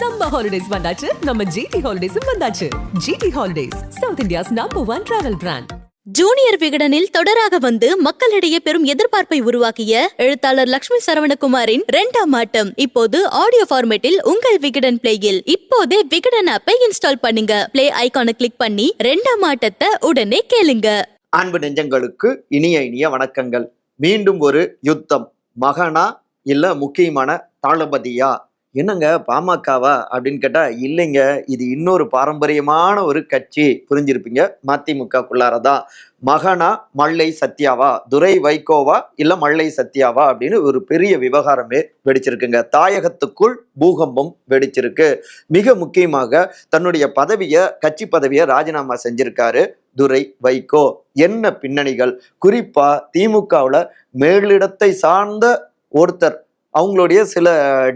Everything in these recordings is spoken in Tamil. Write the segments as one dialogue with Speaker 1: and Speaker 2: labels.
Speaker 1: சம்மர் ஹாலிடேஸ் வந்தாச்சு. நம்ம ஜிடி ஹாலிடேஸும் வந்தாச்சு. GT holidays South India's number one travel brand
Speaker 2: junior விகடனில் தொடராக வந்து மக்களிடையே பெரும் எதிர்பார்ப்பை உருவாக்கிய எழுத்தாளர் லட்சுமி சரவணகுமாரின் இரண்டாம் ஆட்டம். இப்போது ஆடியோ ஃபார்மேட்டில் உங்கள் விகடன் பிளேயில் இப்போதே விகடன் ஆப்பை இன்ஸ்டால் பண்ணுங்க. பிளே ஐகானை கிளிக் பண்ணி இரண்டாம் ஆட்டத்தை உடனே கேளுங்க.
Speaker 3: அன்பு நெஞ்சங்களுக்கு இனிய இனிய வணக்கங்கள். மீண்டும் ஒரு யுத்தம். மகனா இல்ல முக்கியமான தாளபதியா? என்னங்க பாமகவா அப்படின்னு கேட்டா இல்லைங்க. இது இன்னொரு பாரம்பரியமான ஒரு கட்சி. புரிஞ்சிருப்பீங்க? மதிமுகக்குள்ளாரதான் மகனா மல்லை சத்யாவா? துரை வைகோவா? இல்ல மல்லை சத்யாவா? அப்படின்னு ஒரு பெரிய விவகாரமே வெடிச்சிருக்குங்க. தாயகத்துக்குள் பூகம்பம் வெடிச்சிருக்கு. மிக முக்கியமாக தன்னுடைய பதவியை கட்சி பதவியை ராஜினாமா செஞ்சிருக்காரு துரை வைகோ. என்ன பின்னணிகள்? குறிப்பா திமுகவுல மேலிடத்தை சார்ந்த ஒருத்தர் அவங்களுடைய சில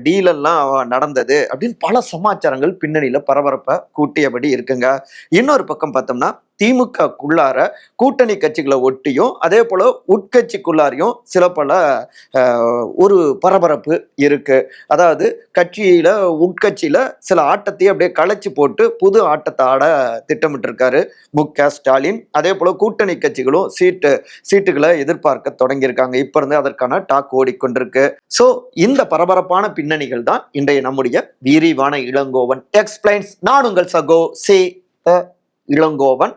Speaker 3: டீலெல்லாம் நடந்தது அப்படின்னு பல சமாச்சாரங்கள் பின்னணியில் பரபரப்பை கூட்டியபடி இருக்குங்க. இன்னொரு பக்கம் பார்த்தோம்னா திமுகக்குள்ளார கூட்டணி கட்சிகளை ஒட்டியும் அதே போல் உட்கட்சிக்குள்ளாரையும் சில பல ஒரு பரபரப்பு இருக்குது அதாவது கட்சியில் உட்கட்சியில் சில ஆட்டத்தையே அப்படியே களைச்சி போட்டு புது ஆட்டத்தை ஆட திட்டமிட்டிருக்காரு மு க ஸ்டாலின். அதே போல் கூட்டணி கட்சிகளும் சீட்டு சீட்டுகளை எதிர்பார்க்க தொடங்கியிருக்காங்க. இப்போ இருந்து அதற்கான டாக் ஓடிக்கொண்டிருக்கு. ஸோ இந்த பரபரப்பான பின்னணிகள் தான் இன்றைய நம்முடைய விரிவான இளங்கோவன். எக்ஸ்பிளைன்ஸ் நான் உங்கள் சகோ சே இளங்கோவன்.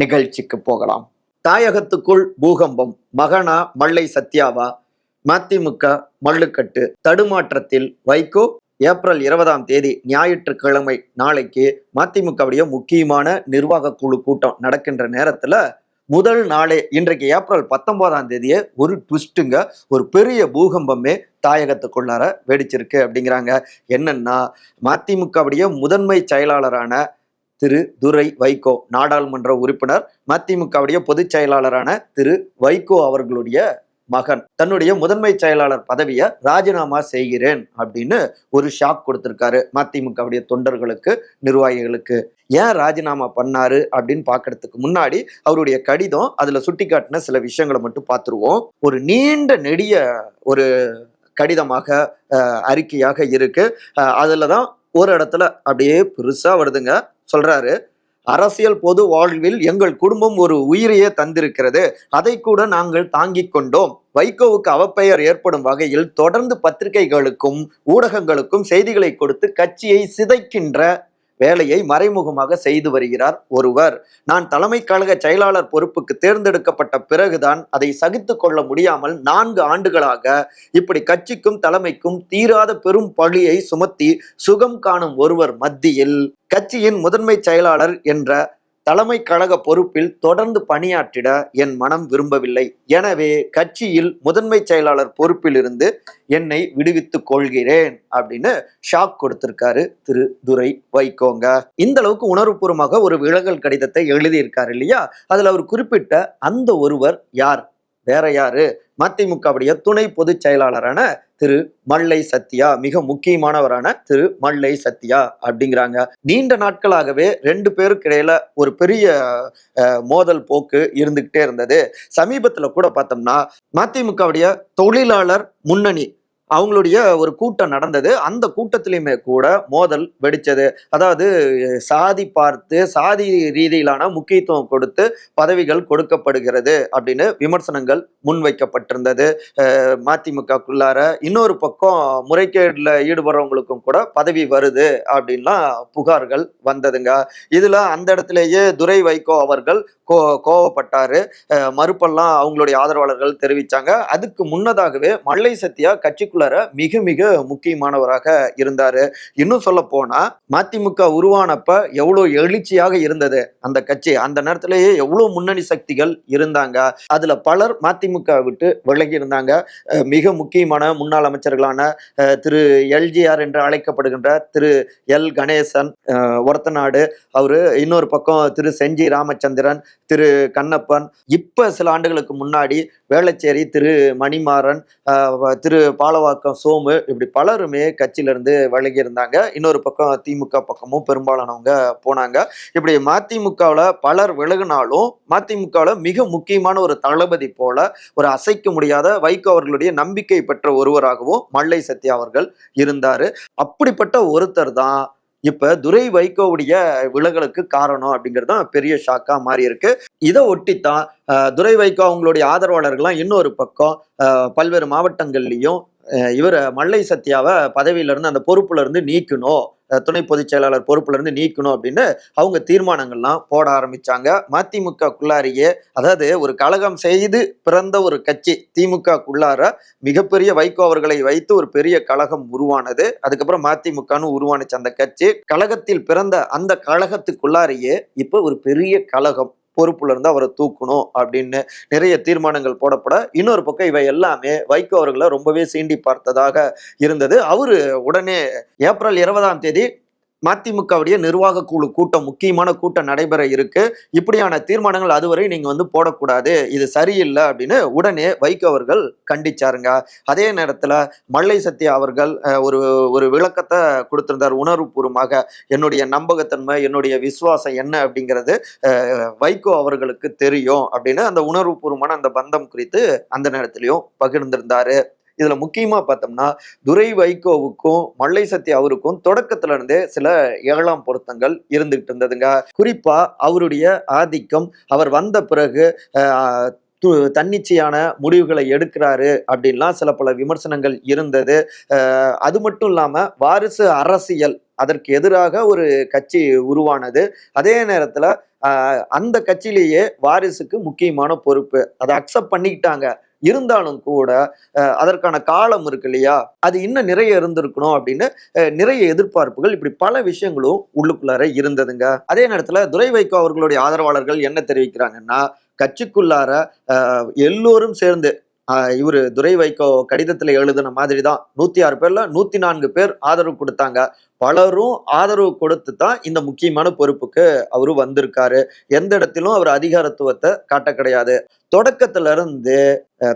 Speaker 3: நிகழ்ச்சிக்கு போகலாம். தாயகத்துக்குள் பூகம்பம் மகனா மல்லை சத்யாவா மதிமுக மல்லுக்கட்டு தடுமாற்றத்தில் வைகோ ஏப்ரல் இருபதாம் தேதி ஞாயிற்றுக்கிழமை நாளைக்கு மதிமுகவுடைய முக்கியமான நிர்வாக குழு கூட்டம் நடக்கின்ற நேரத்துல முதல் நாளே இன்றைக்கு ஏப்ரல் பத்தொன்பதாம் தேதியே ஒரு ட்விஸ்ட்டுங்க ஒரு பெரிய பூகம்பமே தாயகத்துக்குள்ளார வெடிச்சிருக்கு அப்படிங்கிறாங்க. என்னன்னா மதிமுகவுடைய முதன்மை செயலாளரான திரு துரை வைகோ நாடாளுமன்ற உறுப்பினர் மதிமுகவுடைய பொதுச் செயலாளரான திரு வைகோ அவர்களுடைய மகன். தன்னுடைய முதன்மை செயலாளர் பதவியை ராஜினாமா செய்கிறேன் அப்படின்னு ஒரு ஷாக் கொடுத்திருக்காரு மதிமுகவுடைய தொண்டர்களுக்கு நிர்வாகிகளுக்கு. ஏன் ராஜினாமா பண்ணாரு அப்படின்னு பார்க்கறதுக்கு முன்னாடி அவருடைய கடிதம் அதுல சுட்டிக்காட்டின சில விஷயங்களை மட்டும் பார்த்துருவோம் ஒரு நீண்ட நெடிய ஒரு கடிதமாக அறிக்கையாக இருக்கு. அதில் அதுல தான் ஒரு இடத்துல அப்படியே பெருசா வருதுங்க. சொல்றாரு அரசியல் பொது வாழ்வில் எங்கள் குடும்பம் ஒரு உயிரையே தந்திருக்கிறது. அதை கூட நாங்கள் தாங்கிக் கொண்டோம். வைகோவுக்கு அவப்பெயர் ஏற்படும் வகையில் தொடர்ந்து பத்திரிகைகளுக்கும் ஊடகங்களுக்கும் செய்திகளை கொடுத்து கட்சியை சிதைக்கின்ற வேலையை மறைமுகமாக செய்து வருகிறார் ஒருவர். நான் தலைமை கழக செயலாளர் பொறுப்புக்கு தேர்ந்தெடுக்கப்பட்ட பிறகுதான் அதை சகித்து கொள்ள முடியாமல் நான்கு ஆண்டுகளாக இப்படி கட்சிக்கும் தலைமைக்கும் தீராத பெரும் பழியை சுமத்தி சுகம் காணும் ஒருவர் மத்தியில் கட்சியின் முதன்மை செயலாளர் என்ற தலைமை கழக பொறுப்பில் தொடர்ந்து பணியாற்றிட என் மனம் விரும்பவில்லை. எனவே கட்சியில் முதன்மை செயலாளர் பொறுப்பிலிருந்து என்னை விடுவித்துக் கொள்கிறேன் அப்படின்னு ஷாக் கொடுத்திருக்காரு திரு துரை வைகோங்க. இந்த அளவுக்கு உணர்வுபூர்வமாக ஒரு விலகல் கடிதத்தை எழுதியிருக்காரு இல்லையா? அதுல அவர் குறிப்பிட்ட அந்த ஒருவர் யார்? வேற யாரு? மதிமுகவுடைய துணை பொதுச் செயலாளரான திரு மல்லை சத்யா மிக முக்கியமானவரான திரு மல்லை சத்யா அப்படிங்கிறாங்க. நீண்ட நாட்களாகவே ரெண்டு பேருக்கு இடையில ஒரு பெரிய மோதல் போக்கு இருந்துகிட்டே இருந்தது. சமீபத்துல கூட பார்த்தோம்னா மதிமுகவுடைய தொழிலாளர் முன்னணி அவங்களுடைய ஒரு கூட்டம் நடந்தது. அந்த கூட்டத்திலையுமே கூட மோதல் வெடிச்சது. அதாவது சாதி பார்த்து சாதி ரீதியிலான முக்கியத்துவம் கொடுத்து பதவிகள் கொடுக்கப்படுகிறது அப்படின்னு விமர்சனங்கள் முன்வைக்கப்பட்டிருந்தது. மதிமுகக்குள்ளார இன்னொரு பக்கம் முறைகேடில் ஈடுபடுறவங்களுக்கும் கூட பதவி வருது அப்படின்லாம் புகார்கள் வந்ததுங்க. இதில் அந்த இடத்திலேயே துரை வைகோ அவர்கள் கோ கோவப்பட்டார். மறுப்பெல்லாம் அவங்களுடைய ஆதரவாளர்கள் தெரிவித்தாங்க அதுக்கு முன்னதாகவே மல்லை சத்யா கட்சிக்குள்ளார மிக மிக முக்கியமானவராக இருந்தார். இன்னும் சொல்ல போனால் மதிமுக உருவானப்ப எவ்வளோ எழுச்சியாக இருந்தது அந்த கட்சி. அந்த நேரத்திலேயே எவ்வளோ முன்னணி சக்திகள் இருந்தாங்க. அதில் பலர் மதிமுக விட்டு விலகி இருந்தாங்க. மிக முக்கியமான முன்னாள் அமைச்சர்களான திரு எல்ஜிஆர் என்று அழைக்கப்படுகின்ற திரு எல். கணேசன் ஒரத்தநாடு. அவர் இன்னொரு பக்கம் திரு செஞ்சி ராமச்சந்திரன் திரு கண்ணப்பன். இப்ப சில ஆண்டுகளுக்கு முன்னாடி வேளச்சேரி திரு மணிமாறன் திரு பாலவாக்கம் சோமு இப்படி பலருமே கட்சியிலிருந்து விலகி இருந்தாங்க. இன்னொரு பக்கம் திமுக பக்கமும் பெரும்பாலானவங்க போனாங்க. இப்படி மதிமுகவில் பலர் விலகினாலும் மதிமுகவில் மிக முக்கியமான ஒரு தளபதி போல ஒரு அசைக்க முடியாத வைகோ அவர்களுடைய நம்பிக்கை பெற்ற ஒருவராகவும் மல்லை சத்யா அவர்கள் இருந்தார். அப்படிப்பட்ட ஒருத்தர் தான் இப்ப துரை வைகோவுடைய விலகலுக்கு காரணம் அப்படிங்கிறது தான் பெரிய ஷாக்கா மாறி இருக்கு. இதை ஒட்டித்தான் துரை வைகோ அவங்களுடைய ஆதரவாளர்கள்லாம் இன்னொரு பக்கம் பல்வேறு மாவட்டங்கள்லயும் இவர் இவரை மல்லை சத்யாவை பதவியில இருந்து அந்த பொறுப்புல இருந்து நீக்கணும். துணை பொதுச் செயலாளர் இருந்து நீக்கணும் அப்படின்னு அவங்க தீர்மானங்கள்லாம் போட ஆரம்பித்தாங்க மதிமுகக்குள்ளாரியே அதாவது ஒரு கழகம் செய்து பிறந்த ஒரு கட்சி திமுகக்குள்ளார மிகப்பெரிய வைகோ அவர்களை வைத்து ஒரு பெரிய கழகம் உருவானது. அதுக்கப்புறம் மதிமுகன்னு உருவானுச்சு அந்த கட்சி. கழகத்தில் பிறந்த அந்த கழகத்துக்குள்ளாரையே இப்போ ஒரு பெரிய கழகம் பொறுப்புல இருந்து அவரை தூக்கணும் அப்படின்னு நிறைய தீர்மானங்கள் போடப்பட இன்னொரு பக்கம் இவை எல்லாமே வைகோ அவர்களை ரொம்பவே சீண்டி பார்த்ததாக இருந்தது. அவரு உடனே ஏப்ரல் இருபதாம் தேதி மதிமுகவுடைய நிர்வாக குழு கூட்டம் முக்கியமான கூட்டம் நடைபெற இருக்கு. இப்படியான தீர்மானங்கள் அதுவரை நீங்க வந்து போடக்கூடாது. இது சரியில்லை அப்படின்னு உடனே வைகோ அவர்கள் கண்டிச்சாருங்க. அதே நேரத்துல மல்லை சத்யா அவர்கள் ஒரு ஒரு விளக்கத்தை கொடுத்திருந்தார் உணர்வுபூர்வமாக. என்னுடைய நம்பகத்தன்மை என்னுடைய விசுவாசம் என்ன அப்படிங்கிறது வைகோ அவர்களுக்கு தெரியும் அப்படின்னு அந்த உணர்வுபூர்வமான அந்த பந்தம் குறித்து அந்த நேரத்திலையும் பகிர்ந்திருந்தாரு. இதில் முக்கியமாக பார்த்தோம்னா துரை வைகோவுக்கும் மல்லை சத்யா அவருக்கும் தொடக்கத்துல இருந்தே சில ஏழாம் பொருத்தங்கள் இருந்துகிட்டு இருந்ததுங்க. குறிப்பாக அவருடைய ஆதிக்கம் அவர் வந்த பிறகு தன்னிச்சையான முடிவுகளை எடுக்கிறாரு அப்படின்லாம் சில பல விமர்சனங்கள் இருந்தது. அது மட்டும் இல்லாமல் வாரிசு அரசியல் அதற்கு எதிராக ஒரு கட்சி உருவானது. அதே நேரத்தில் அந்த கட்சியிலேயே வாரிசுக்கு முக்கியமான பொறுப்பு. அதை அக்செப்ட் பண்ணிக்கிட்டாங்க. இருந்தாலும் கூட அதற்கான காலம் இருக்கு இல்லையா? அது இன்னும் நிறைய இருந்திருக்கணும் அப்படின்னு நிறைய எதிர்பார்ப்புகள் இப்படி பல விஷயங்களும் உள்ளுக்குள்ளார இருந்ததுங்க. அதே நேரத்துல துரை வைகோ அவர்களுடைய ஆதரவாளர்கள் என்ன தெரிவிக்கிறாங்கன்னா கட்சிக்குள்ளார எல்லோரும் சேர்ந்து ஆஹ் இவரு துரை வைகோ கடிதத்துல எழுதின மாதிரி தான் நூற்றி ஆறு பேர்ல நூற்றி நான்கு பேர் ஆதரவு கொடுத்தாங்க. பலரும் ஆதரவு கொடுத்து தான் இந்த முக்கியமான பொறுப்புக்கு அவரு வந்திருக்காரு. எந்த இடத்திலும் அவர் அதிகாரத்துவத்தை காட்ட கிடையாது. தொடக்கத்துல இருந்து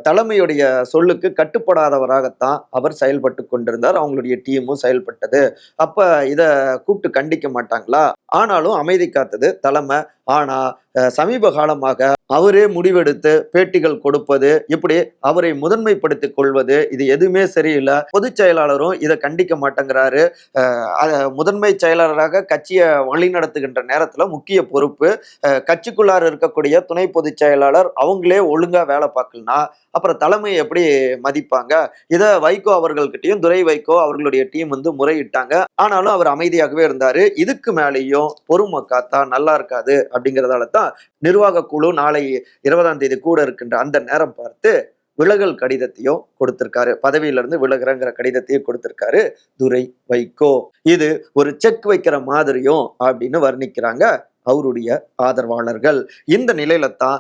Speaker 3: தலைமையுடைய சொல்லுக்கு கட்டுப்படாதவராகத்தான் அவர் செயல்பட்டு கொண்டிருந்தார். அவங்களுடைய டீமும் செயல்பட்டது. அப்ப இத கூப்பிட்டு கண்டிக்க மாட்டாங்களா? ஆனாலும் அமைதி காத்தது தலைமை. ஆனா சமீப காலமாக அவரே முடிவெடுத்து பேட்டிகள் கொடுப்பது இப்படி அவரை முதன்மைப்படுத்திக் கொள்வது இது எதுவுமே சரியில்லை. பொதுச் செயலாளரும் இதை கண்டிக்க மாட்டேங்கிறாரு. முதன்மை செயலாளராக கட்சியை வழிநடத்துகின்ற நேரத்துல முக்கிய பொறுப்பு கட்சிக்குள்ளார் இருக்கக்கூடிய துணை பொதுச் செயலாளர் அவங்க அவங்களே ஒழுங்கா வேலை பார்க்கலனா அப்புறம் தலைமை எப்படி மதிப்பாங்க? இதை வைகோ அவர்கள்கிட்டயும் துரை வைகோ அவர்களுடைய டீம் வந்து முறையிட்டாங்க. ஆனாலும் அவர் அமைதியாகவே இருந்தாரு. இதுக்கு மேலேயும் பொறுமை காத்தா நல்லா இருக்காது அப்படிங்கிறதால தான் நிர்வாக குழு நாளை இருபதாம் தேதி கூட இருக்கின்ற அந்த நேரம் பார்த்து விலகல் கடிதத்தையும் கொடுத்திருக்காரு. பதவியிலிருந்து விலகுறங்கிற கடிதத்தையும் கொடுத்திருக்காரு துரை வைகோ. இது ஒரு செக் வைக்கிற மாதிரியும் அப்படின்னு வர்ணிக்கிறாங்க. அவருடைய ஆதரவாளர்கள். இந்த நிலையில தான்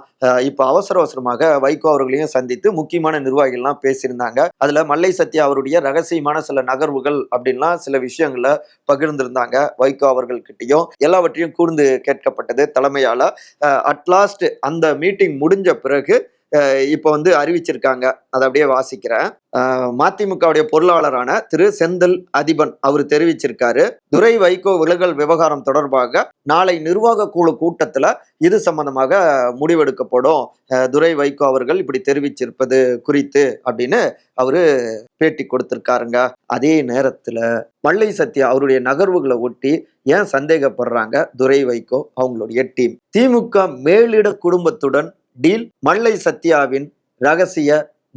Speaker 3: இப்போ அவசர அவசரமாக வைகோ அவர்களையும் சந்தித்து முக்கியமான நிர்வாகிகள்லாம் பேசியிருந்தாங்க. அதுல மல்லை சத்யா அவருடைய ரகசியமான சில நகர்வுகள் அப்படின்லாம் சில விஷயங்களை பகிர்ந்திருந்தாங்க வைகோ அவர்கள்கிட்டயும். எல்லாவற்றையும் கூர்ந்து கேட்கப்பட்டது தலைமையால. அட்லாஸ்ட் அந்த மீட்டிங் முடிஞ்ச பிறகு இப்போ வந்து அறிவிச்சிருக்காங்க. அதை அப்படியே வாசிக்கிறேன். மதிமுகவுடைய பொருளாளரான திரு செந்தில் அதிபன் அவர் தெரிவிச்சிருக்காரு. துரை வைகோ விலகல் விவகாரம் தொடர்பாக நாளை நிர்வாக குழு கூட்டத்துல இது சம்பந்தமாக முடிவெடுக்கப்படும். துரை வைகோ அவர்கள் இப்படி தெரிவிச்சிருப்பது குறித்து அப்படின்னு அவரு பேட்டி கொடுத்திருக்காருங்க. அதே நேரத்துல மல்லை சத்யா அவருடைய நகர்வுகளை ஒட்டி ஏன் சந்தேகப்படுறாங்க துரை வைகோ அவங்களுடைய டீம்? திமுக மேலிட குடும்பத்துடன் டீல் மல்லை சத்யாவின் ரகசிய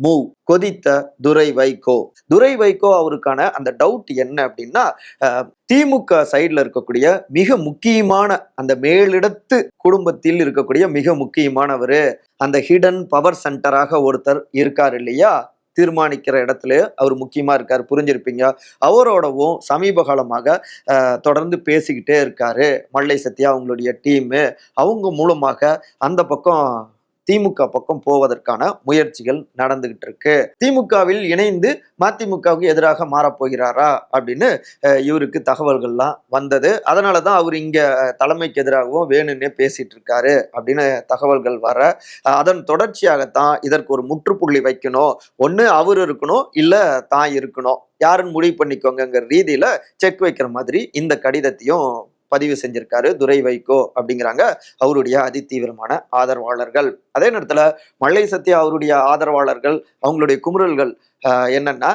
Speaker 3: மூவ் கொதித்த துரை வைகோ. துரை வைகோ அவருக்கான அந்த டவுட் என்ன அப்படின்னா திமுக சைடில் இருக்கக்கூடிய மிக முக்கியமான அந்த மேலிடத்து குடும்பத்தில் இருக்கக்கூடிய மிக முக்கியமானவர் அந்த ஹிடன் பவர் சென்டராக ஒருத்தர் இருக்கார் இல்லையா? தீர்மானிக்கிற இடத்துல அவர் முக்கியமாக இருக்கார் புரிஞ்சிருப்பீங்க. அவரோடவும் சமீப காலமாக தொடர்ந்து பேசிக்கிட்டே இருக்காரு மல்லை சத்யா அவங்களுடைய டீமு அவங்க மூலமாக அந்த பக்கம் திமுக பக்கம் போவதற்கான முயற்சிகள் நடந்துகிட்டு இருக்கு திமுகவில் இணைந்து மதிமுகவுக்கு எதிராக மாறப்போகிறாரா அப்படின்னு இவருக்கு தகவல்கள்லாம் வந்தது. அதனால தான் அவர் இங்க தலைமைக்கு எதிராகவும் வேணும்னே பேசிட்டு இருக்காரு அப்படின்னு தகவல்கள் வர அதன் தொடர்ச்சியாகத்தான் இதற்கு ஒரு முற்றுப்புள்ளி வைக்கணும். ஒன்று அவர் இருக்கணும் இல்லை தான் இருக்கணும். யாருன்னு முடிவு பண்ணிக்கோங்கிற ரீதியில செக் வைக்கிற மாதிரி இந்த கடிதத்தையும் பதிவு செஞ்சிருக்காரு. துரை வைகோ அப்படிங்கிறாங்க அவருடைய அதிதீவிரமான ஆதரவாளர்கள். அதே நேரத்தில் மல்லை சத்யா அவருடைய ஆதரவாளர்கள் அவங்களுடைய குமுறல்கள் என்னன்னா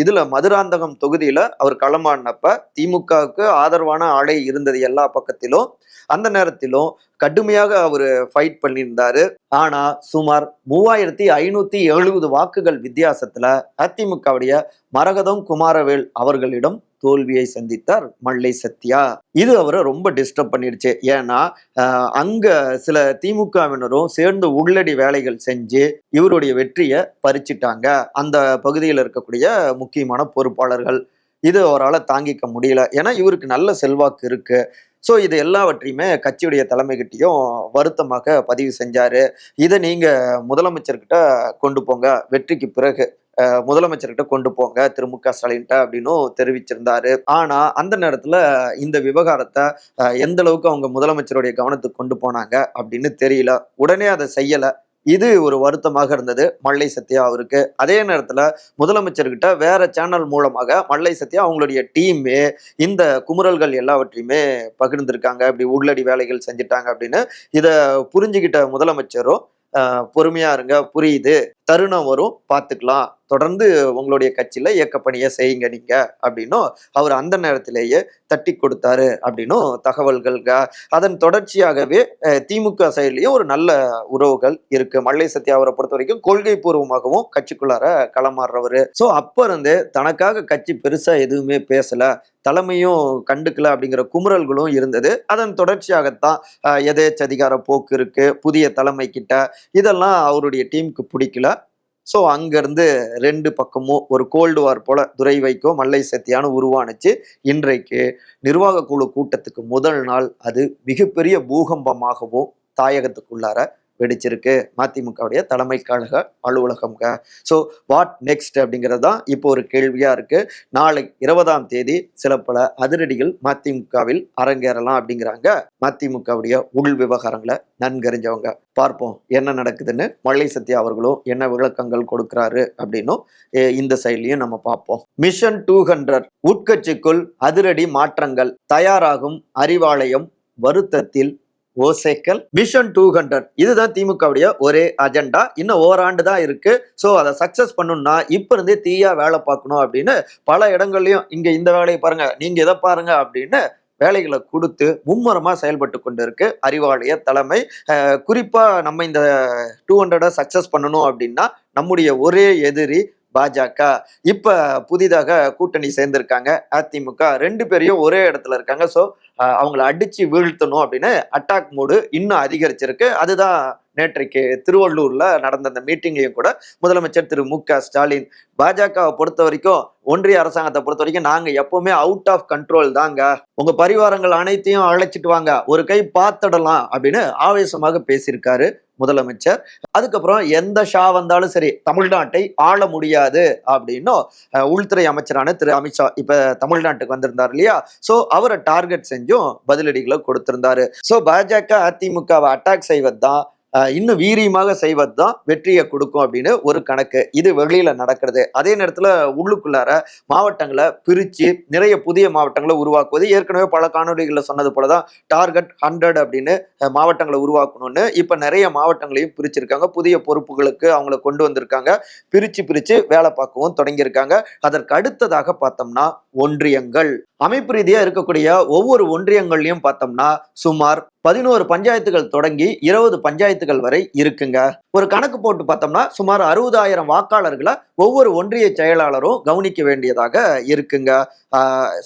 Speaker 3: இதில் மதுராந்தகம் தொகுதியில் அவர் களமானப்ப திமுகவுக்கு ஆதரவான ஆளை இருந்தது எல்லா பக்கத்திலும். அந்த நேரத்திலும் கடுமையாக அவர் ஃபைட் பண்ணியிருந்தாரு. ஆனா சுமார் மூவாயிரத்தி ஐநூத்தி எழுபது வாக்குகள் வித்தியாசத்துல அதிமுகவுடைய மரகதம் குமாரவேல் அவர்களிடம் தோல்வியை சந்தித்தார் மல்லை சத்யா. இது அவரை ரொம்ப டிஸ்டர்ப் பண்ணிடுச்சு. ஏன்னா அங்க சில திமுகவினரும் சேர்ந்து உள்ளடி வேலைகள் செஞ்சு இவருடைய வெற்றியை பறிச்சிட்டாங்க. அந்த பகுதியில் இருக்கக்கூடிய முக்கியமான பொறுப்பாளர்கள் இது அவரால் தாங்கிக்க முடியல. ஏன்னா இவருக்கு நல்ல செல்வாக்கு இருக்கு. ஸோ இது எல்லாவற்றையுமே கட்சியுடைய தலைமைகிட்டையும் வருத்தமாக பதிவு செஞ்சாரு. இதை நீங்க முதலமைச்சர்கிட்ட கொண்டு போங்க. வெற்றிக்கு பிறகு. முதலமைச்சர்கிட்ட கொண்டு போங்க திரு மு க ஸ்டாலின்ட்ட அப்படின்னும் தெரிவிச்சிருந்தாரு. ஆனா அந்த நேரத்துல இந்த விவகாரத்தை எந்த அளவுக்கு அவங்க முதலமைச்சருடைய கவனத்துக்கு கொண்டு போனாங்க அப்படின்னு தெரியல. உடனே அதை செய்யல. இது ஒரு வருத்தமாக இருந்தது மல்லை சத்யா அவருக்கு. அதே நேரத்தில் முதலமைச்சர்கிட்ட வேற சேனல் மூலமாக மல்லை சத்யா அவங்களுடைய டீமே இந்த குமுறல்கள் எல்லாவற்றையுமே பகிர்ந்திருக்காங்க. இப்படி உள்ளடி வேலைகள் செஞ்சுட்டாங்க அப்படின்னு இதை புரிஞ்சுக்கிட்ட முதலமைச்சரும் பொறுமையா இருங்க புரியுது. தருணம் வரும். பார்த்துக்கலாம். தொடர்ந்து உங்களுடைய கட்சியில் இயக்கப்பணியை செய்யுங்க நீங்க அப்படின்னும் அவர் அந்த நேரத்திலேயே தட்டி கொடுத்தாரு அப்படின்னும் தகவல்கள்க அதன் தொடர்ச்சியாகவே திமுக சைட்லயும் ஒரு நல்ல உறவுகள் இருக்கு. மல்லை சத்யா அவரை பொறுத்த வரைக்கும் கொள்கை பூர்வமாகவும் கட்சிக்குள்ளார களமாடுறவர். ஸோ அப்போ இருந்து தனக்காக கட்சி பெருசாக எதுவுமே பேசலை. தலைமையும் கண்டுக்கல அப்படிங்கிற குமுறல்களும் இருந்தது. அதன் தொடர்ச்சியாகத்தான் எதேச்சதிகார போக்கு இருக்கு. புதிய தலைமை கிட்ட இதெல்லாம் அவருடைய டீமுக்கு பிடிக்கல. ஸோ அங்கேருந்து ரெண்டு பக்கமும் ஒரு கோல்டு வார் போல துரை வைக்கோ மல்லை சத்தியானு உருவானுச்சு. இன்றைக்கு நிர்வாக குழு கூட்டத்துக்கு முதல் நாள் அது மிகப்பெரிய பூகம்பமாகவும் தாயகத்துக்குள்ளார வெடிச்சிருக்கு. மதிமுகவுடைய தலைமை கழக அலுவலகம்ங்க ஸோ வாட் நெக்ஸ்ட் அப்படிங்கிறது தான் இப்போ ஒரு கேள்வியாக இருக்குது நாளை இருபதாம் தேதி சில பல அதிரடிகள் மதிமுகவில் அரங்கேறலாம் அப்படிங்கிறாங்க. மதிமுகவுடைய உள் விவகாரங்களை நன்கறிஞ்சவங்க. பார்ப்போம் என்ன நடக்குதுன்னு மல்லை சத்யா அவர்களும் என்ன விளக்கங்கள் கொடுக்குறாரு அப்படின்னும் இந்த சைட்லயும் நம்ம பார்ப்போம். மிஷன் டூ ஹண்ட்ரட் உட்கட்சிக்குள் அதிரடி மாற்றங்கள் தயாராகும் அறிவாலயம் வருத்தத்தில் ஓசேக்கல் மிஷன் டூ ஹண்ட்ரட் இதுதான் திமுகவுடைய ஒரே அஜெண்டா இன்னும் ஓராண்டு தான் இருக்கு. ஸோ அதை சக்சஸ் பண்ணணும்னா இப்ப இருந்தே தீயா வேலை பார்க்கணும் அப்படின்னு பல இடங்கள்லயும் இங்க இந்த வேலையை பாருங்க நீங்க இதை பாருங்க அப்படின்னு வேலைகளை கொடுத்து மும்முரமா செயல்பட்டு கொண்டு இருக்கு அறிவாலய தலைமை. குறிப்பாக குறிப்பா நம்ம இந்த டூ ஹண்ட்ரடை சக்சஸ் பண்ணணும் அப்படின்னா நம்முடைய ஒரே எதிரி பாஜக. இப்ப புதிதாக கூட்டணி சேர்ந்திருக்காங்க அதிமுக. ரெண்டு பேரையும் ஒரே இடத்துல இருக்காங்க. ஸோ அவங்கள அடிச்சு வீழ்த்தணும் அப்படின்னு அட்டாக் மூடு இன்னும் அதிகரிச்சிருக்கு. அதுதான் நேற்றைக்கு திருவள்ளூர்ல நடந்த அந்த மீட்டிங்லையும் கூட முதலமைச்சர் திரு மு க ஸ்டாலின் பாஜகவை பொறுத்த வரைக்கும் ஒன்றிய அரசாங்கத்தை பொறுத்த வரைக்கும் நாங்க எப்பவுமே அவுட் ஆஃப் கண்ட்ரோல் தாங்க. உங்க பரிவாரங்கள் அனைத்தையும் அழைச்சிட்டு வாங்க. ஒரு கை பார்த்துடலாம் அப்படின்னு ஆவேசமாக பேசியிருக்காரு முதலமைச்சர். அதுக்கப்புறம் எந்த ஷா வந்தாலும் சரி தமிழ்நாட்டை ஆள முடியாது அப்படின்னும் அஹ், உள்துறை அமைச்சரான திரு அமித்ஷா இப்ப தமிழ்நாட்டுக்கு வந்திருந்தார் இல்லையா? சோ அவரை டார்கெட் செஞ்சும் பதிலடிகளை கொடுத்திருந்தாரு. சோ பாஜக அதிமுகவை அட்டாக் செய்வது தான் இன்னும் வீரியமாக செய்வது தான் வெற்றியை கொடுக்கும் அப்படின்னு ஒரு கணக்கு. இது வெளியில நடக்கிறது. அதே நேரத்துல உள்ளுக்குள்ளார மாவட்டங்களை பிரிச்சு நிறைய புதிய மாவட்டங்களை உருவாக்குவது. ஏற்கனவே பல காணொலிகளில் சொன்னது போலதான் டார்கெட் ஹண்ட்ரட் அப்படின்னு மாவட்டங்களை உருவாக்கணும்னு இப்ப நிறைய மாவட்டங்களையும் பிரிச்சிருக்காங்க. புதிய பொறுப்புகளுக்கு அவங்கள கொண்டு வந்திருக்காங்க. பிரிச்சு பிரிச்சு வேலை பார்க்கவும் தொடங்கியிருக்காங்க. அதற்கு அடுத்ததாக பார்த்தோம்னா ஒன்றியங்கள். அமைப்பு ரீதியாக இருக்கக்கூடிய ஒவ்வொரு ஒன்றியங்கள்லையும் பார்த்தோம்னா சுமார் பதினோரு பஞ்சாயத்துகள் தொடங்கி இருபது பஞ்சாயத்துகள் வரை இருக்குங்க. ஒரு கணக்கு போட்டு பார்த்தோம்னா சுமார் அறுபதாயிரம் வாக்காளர்களை ஒவ்வொரு ஒன்றிய செயலாளரும் கவனிக்க வேண்டியதாக இருக்குங்க.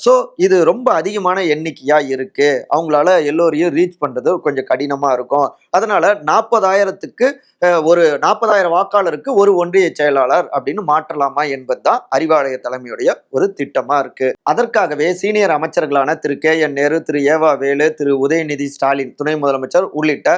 Speaker 3: ஸோ இது ரொம்ப அதிகமான எண்ணிக்கையாக இருக்கு. அவங்களால எல்லோரையும் ரீச் பண்ணுறது கொஞ்சம் கடினமாக இருக்கும். அதனால நாற்பதாயிரத்துக்கு ஒரு நாற்பதாயிரம் வாக்காளருக்கு ஒரு ஒன்றிய செயலாளர் அப்படின்னு மாற்றலாமா என்பதுதான் அறிவாலய தலைமையுடைய ஒரு திட்டமா இருக்கு. அதற்காகவே சீனியர் அமைச்சர்களான திரு கே என் நேரு திரு ஏவா வேலு திரு உதயநிதி ஸ்டாலின் துணை முதலமைச்சர் உள்ளிட்ட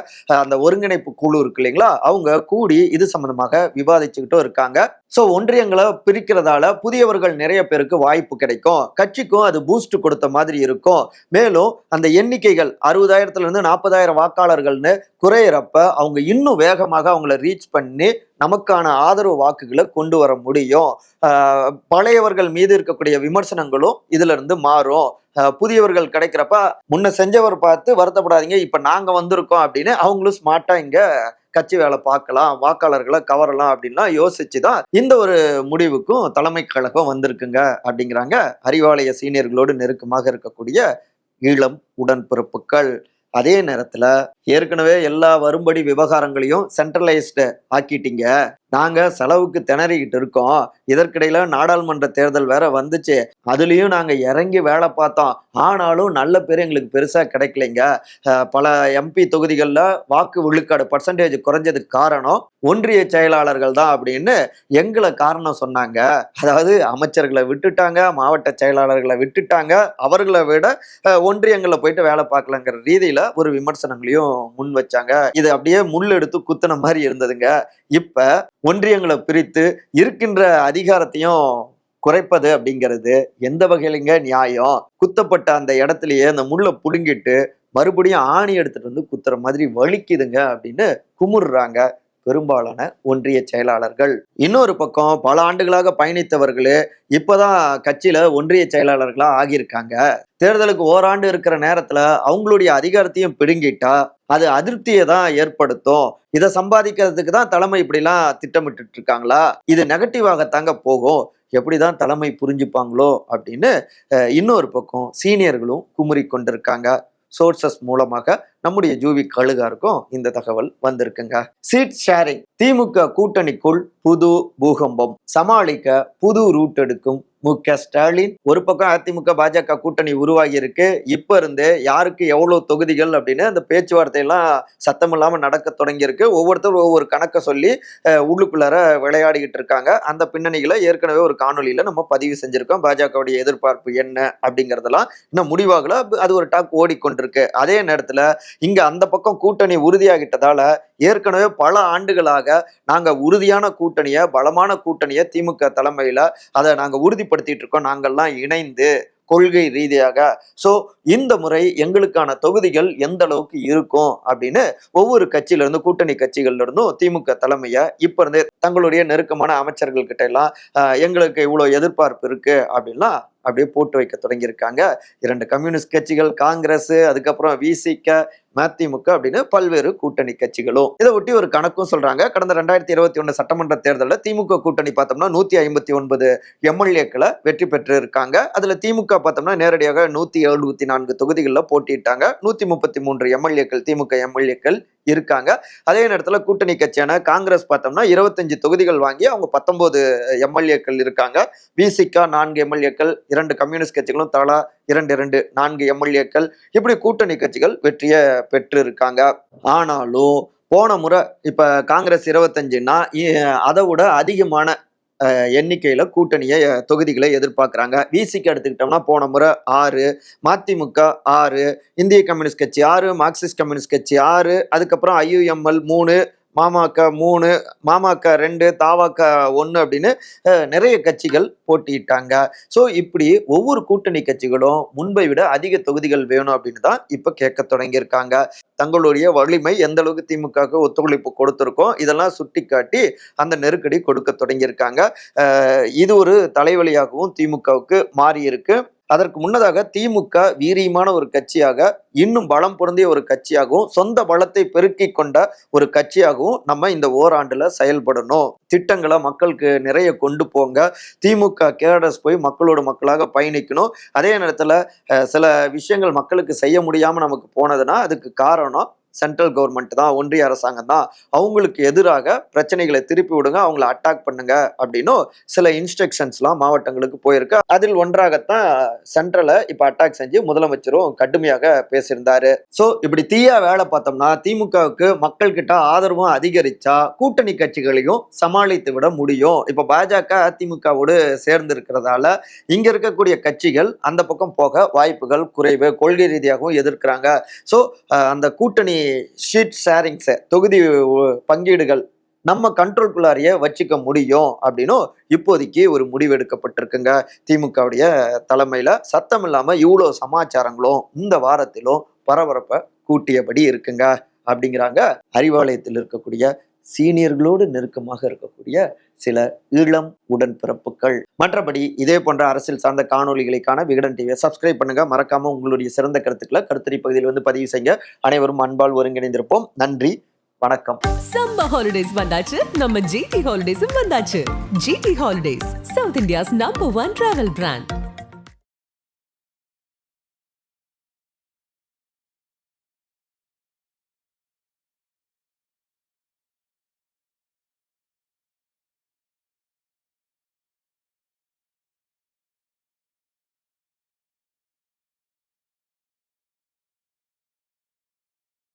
Speaker 3: அந்த ஒருங்கிணைப்பு குழு இருக்கு இல்லைங்களா? அவங்க கூடி இது சம்பந்தமாக விவாதிச்சுக்கிட்டும் இருக்காங்க. ஸோ ஒன்றியங்களை பிரிக்கிறதால புதியவர்கள் நிறைய பேருக்கு வாய்ப்பு கிடைக்கும். கட்சிக்கும் அது பூஸ்ட் கொடுத்த மாதிரி இருக்கும். மேலும் அந்த எண்ணிக்கைகள் அறுபதாயிரத்துல இருந்து நாற்பதாயிரம் வாக்காளர்கள்னு குறையிறப்ப அவங்க இன்னும் வேகமாக அவங்கள ரீச் பண்ணி நமக்கான ஆதரவு வாக்குகளை கொண்டு வர முடியும். பழையவர்கள் மீது இருக்கக்கூடிய விமர்சனங்களும் இதுல இருந்து மாறும் புதியவர்கள் கிடைக்கிறப்ப முன்ன செஞ்சவர் பார்த்து வருத்தப்படாதீங்க இப்ப நாங்க வந்திருக்கோம் அப்படின்னு அவங்களும் ஸ்மார்ட்டா இங்க கட்சி வேலை பார்க்கலாம் வாக்காளர்களை கவரலாம் அப்படின்லாம் யோசிச்சு தான் இந்த ஒரு முடிவுக்கும் தலைமை கழகம் வந்திருக்குங்க அப்படிங்கிறாங்க அறிவாலய சீனியர்களோடு நெருக்கமாக இருக்கக்கூடிய ஈழம் உடன்பிறப்புகள். அதே நேரத்துல ஏற்கனவே எல்லா வரும்படி விவகாரங்களையும் சென்ட்ரலைஸ்டு ஆக்கிட்டீங்க. நாங்கள் செலவுக்கு திணறிக்கிட்டு இருக்கோம். இதற்கிடையில் நாடாளுமன்ற தேர்தல் வேற வந்துச்சு. அதுலேயும் நாங்கள் இறங்கி வேலை பார்த்தோம். ஆனாலும் நல்ல பேர் எங்களுக்கு பெருசாக கிடைக்கலைங்க. பல எம்பி தொகுதிகளில் வாக்கு விழுக்காடு பர்சன்டேஜ் குறைஞ்சதுக்கு காரணம் ஒன்றிய செயலாளர்கள் தான் அப்படின்னு எங்களை காரணம் சொன்னாங்க. அதாவது அமைச்சர்களை விட்டுட்டாங்க மாவட்ட செயலாளர்களை விட்டுட்டாங்க. அவர்களை விட ஒன்றியங்களில் போயிட்டு வேலை பார்க்கலங்கிற ரீதியில் ஒரு விமர்சனங்களையும் முன் வச்சாங்க. இது அப்படியே முள் எடுத்து குத்தின மாதிரி இருந்ததுங்க. இப்ப ஒன்றியங்களை பிரித்து இருக்கின்ற அதிகாரத்தையும் குறைப்பது அப்படிங்கிறது எந்த வகையிலங்க நியாயம்? குத்தப்பட்ட அந்த இடத்துலயே அந்த முள்ளை புடுங்கிட்டு மறுபடியும் ஆணி எடுத்துட்டு வந்து குத்துற மாதிரி வலிக்குதுங்க அப்படின்னு குமுறுறாங்க பெரும்பாலான ஒன்றிய செயலாளர்கள். இன்னொரு பக்கம் பல ஆண்டுகளாக பயணித்தவர்களே இப்பதான் கட்சியில ஒன்றிய செயலாளர்களா ஆகியிருக்காங்க. தேர்தலுக்கு ஓராண்டு இருக்கிற நேரத்துல அவங்களுடைய அதிகாரத்தையும் பிடுங்கிட்டா அது அதிருப்தியை தான் ஏற்படுத்தும். இதை சம்பாதிக்கிறதுக்கு தான் தலைமை இப்படிலாம் திட்டமிட்டு இருக்காங்களா இது நெகட்டிவாக தாங்க போகும். எப்படிதான் தலைமை புரிஞ்சுப்பாங்களோ அப்படின்னு இன்னொரு பக்கம் சீனியர்களும் குமுறி கொண்டிருக்காங்க. சோர்சஸ் மூலமாக நம்முடைய ஜூவி கழுகாருக்கும் இந்த தகவல் வந்திருக்குங்க. சீட் ஷேரிங் திமுக கூட்டணிக்குள் புது பூகம்பம். சமாளிக்க புது ரூட் எடுக்கும் மு க. ஸ்டாலின் ஒரு பக்கம் அதிமுக பாஜக கூட்டணி உருவாகி இருக்கு இப்ப இருந்தே யாருக்கு எவ்வளவு தொகுதிகள் அப்படின்னு அந்த பேச்சுவார்த்தை எல்லாம் சத்தம் இல்லாம நடக்க தொடங்கியிருக்கு. ஒவ்வொருத்தரும் ஒவ்வொரு கணக்கை சொல்லி உள்ளுக்குள்ளார விளையாடிக்கிட்டு இருக்காங்க. அந்த பின்னணிகளை ஏற்கனவே ஒரு காணொலியில நம்ம பதிவு செஞ்சிருக்கோம். பாஜகவுடைய எதிர்பார்ப்பு என்ன அப்படிங்கறதெல்லாம் இன்னும் முடிவாகல. அது- ஒரு டாக் ஓடிக்கொண்டிருக்கு. அதே நேரத்துல இங்க அந்த பக்கம் கூட்டணி உறுதியாகிட்டதால ஏற்கனவே பல ஆண்டுகளாக நாங்க உறுதியான கூட்டணிய பலமான கூட்டணிய திமுக தலைமையில அதை நாங்க உறுதி உறுதிப்படுத்திட்டு இருக்கோம் நாங்கள்லாம் இணைந்து கொள்கை ரீதியாக. சோ இந்த முறை எங்களுக்கான தொகுதிகள் எந்த அளவுக்கு இருக்கும் அப்படின்னு ஒவ்வொரு கட்சியிலிருந்து கூட்டணி கட்சிகள்ல இருந்தும் திமுக தலைமைய இப்ப இருந்தே தங்களுடைய நெருக்கமான அமைச்சர்கள் கிட்ட எல்லாம் ஆஹ், எங்களுக்கு இவ்வளவு எதிர்பார்ப்பு இருக்கு அப்படின்லாம் அப்படியே போட்டு வைக்க தொடங்கியிருக்காங்க. இரண்டு கம்யூனிஸ்ட் கட்சிகள் காங்கிரஸ் அதுக்கப்புறம் விசிக மதிமுக அப்படின்னு பல்வேறு கூட்டணி கட்சிகளும். இதை ஒட்டி ஒரு கணக்கும் சொல்றாங்க. கடந்த ரெண்டாயிரத்தி இருபத்தி ஒன்று சட்டமன்ற தேர்தலில் திமுக கூட்டணி பார்த்தோம்னா நூத்தி ஐம்பத்தி ஒன்பது எம்எல்ஏக்களை வெற்றி பெற்று இருக்காங்க அதுல திமுக பார்த்தோம்னா நேரடியாக நூத்தி எழுபத்தி நான்கு தொகுதிகளில் போட்டியிட்டாங்க. நூத்தி முப்பத்தி மூன்று எம்எல்ஏக்கள் திமுக எம்எல்ஏக்கள் இருக்காங்க. அதே நேரத்தில் கூட்டணி கட்சியான காங்கிரஸ் பார்த்தோம்னா இருபத்தஞ்சு தொகுதிகள் வாங்கி அவங்க பத்தொன்பது எம்எல்ஏக்கள் இருக்காங்க. பிசிகா நான்கு எம்எல்ஏக்கள் இரண்டு கம்யூனிஸ்ட் கட்சிகளும் தலா இரண்டு இரண்டு நான்கு எம்எல்ஏக்கள். இப்படி கூட்டணி கட்சிகள் வெற்றியை பெற்று இருக்காங்க ஆனாலும் போன முறை இப்போ காங்கிரஸ் இருபத்தஞ்சுன்னா அதை விட அதிகமான எண்ணிக்கையில கூட்டணியை தொகுதிகளை எதிர்பார்க்குறாங்க. விசிக்கு எடுத்துக்கிட்டோம்னா போன முறை ஆறு மதிமுக ஆறு இந்திய கம்யூனிஸ்ட் கட்சி ஆறு மார்க்சிஸ்ட் கம்யூனிஸ்ட் கட்சி ஆறு அதுக்கப்புறம் ஐயுஎம்எல் மூணு மாமாக்கா மூணு மாமாக்க ரெண்டு தாவாக்கா ஒன்று அப்படின்னு நிறைய கட்சிகள் போட்டியிட்டாங்க. ஸோ இப்படி ஒவ்வொரு கூட்டணி கட்சிகளும் முன்பை விட அதிக தொகுதிகள் வேணும் அப்படின்னு தான் இப்போ கேட்க தொடங்கியிருக்காங்க. தங்களுடைய வலிமை எந்த அளவுக்கு திமுகவுக்கு ஒத்துழைப்பு கொடுத்துருக்கோம் இதெல்லாம் சுட்டிக்காட்டி அந்த நெருக்கடி கொடுக்க தொடங்கியிருக்காங்க. இது ஒரு தலைவலியாகவும் திமுகவுக்கு மாறி இருக்கு அதற்கு முன்னதாக திமுக வீரியமான ஒரு கட்சியாக இன்னும் பலம் பொருந்திய ஒரு கட்சியாகவும் சொந்த பலத்தை பெருக்கி கொண்ட ஒரு கட்சியாகவும் நம்ம இந்த ஓராண்டுல செயல்படணும். திட்டங்களை மக்களுக்கு நிறைய கொண்டு போங்க. திமுக கேரஸ் போய் மக்களோட மக்களாக பயணிக்கணும். அதே நேரத்துல சில விஷயங்கள் மக்களுக்கு செய்ய முடியாம நமக்கு போனதுன்னா அதுக்கு காரணம் சென்ட்ரல் கவர்மெண்ட் தான் ஒன்றிய அரசாங்கம் தான். அவங்களுக்கு எதிராக பிரச்சனைகளை திருப்பி விடுங்க அவங்கள அட்டாக் பண்ணுங்க அப்படின்னும் சில இன்ஸ்ட்ரக்ஷன்ஸ்லாம் மாவட்டங்களுக்கு போயிருக்கு. அதில் ஒன்றாகத்தான் சென்ட்ரலை இப்போ அட்டாக் செஞ்சு முதலமைச்சரும் கடுமையாக பேசியிருந்தாரு. ஸோ இப்படி தீயா வேலை பார்த்தோம்னா திமுகவுக்கு மக்கள் கிட்ட ஆதரவும் அதிகரிச்சா கூட்டணி கட்சிகளையும் சமாளித்து விட முடியும். இப்போ பாஜக அதிமுகவோடு சேர்ந்து இருக்கிறதால இங்க இருக்கக்கூடிய கட்சிகள் அந்த பக்கம் போக வாய்ப்புகள் குறைவு கொள்கை ரீதியாகவும் எதிர்க்கிறாங்க. ஸோ அந்த கூட்டணி ஷீட் ஷேரிங்ஸை தொகுதி பங்கீடுகள் நம்ம கண்ட்ரோல்குள்ளாரையே வச்சுக்க முடியும் அப்படின்னும் இப்போதைக்கு ஒரு முடிவு எடுக்கப்பட்டிருக்குங்க. திமுகவுடைய தலைமையில சத்தம் இல்லாமல் இவ்வளோ சமாச்சாரங்களும் இந்த வாரத்திலும் பரபரப்பை கூட்டியபடி இருக்குங்க. அப்படிங்கிறாங்க அறிவாலயத்தில் இருக்கக்கூடிய சீனியர்களோடு நெருக்கமாக இருக்கக்கூடிய சில இளம் உடன்பிறப்புகள். மற்றபடி இதே போன்ற அரசியல் சார்ந்த காணொலிகளுக்கான விகடன் டிவியை சப்ஸ்கிரைப் பண்ணுங்க. மறக்காம உங்களுடைய சிறந்த கருத்துக்களை கருத்துரை பகுதியில் வந்து பதிவு செய்யுங்க. அனைவரும் அன்பால் ஒருங்கிணைந்திருப்போம். நன்றி வணக்கம்.
Speaker 1: சம்ம ஹாலிடேஸ் வந்தாச்சு. நம்ம ஜிடி ஹாலிடேஸும் வந்தாச்சு. GT holidays South India's number one travel brand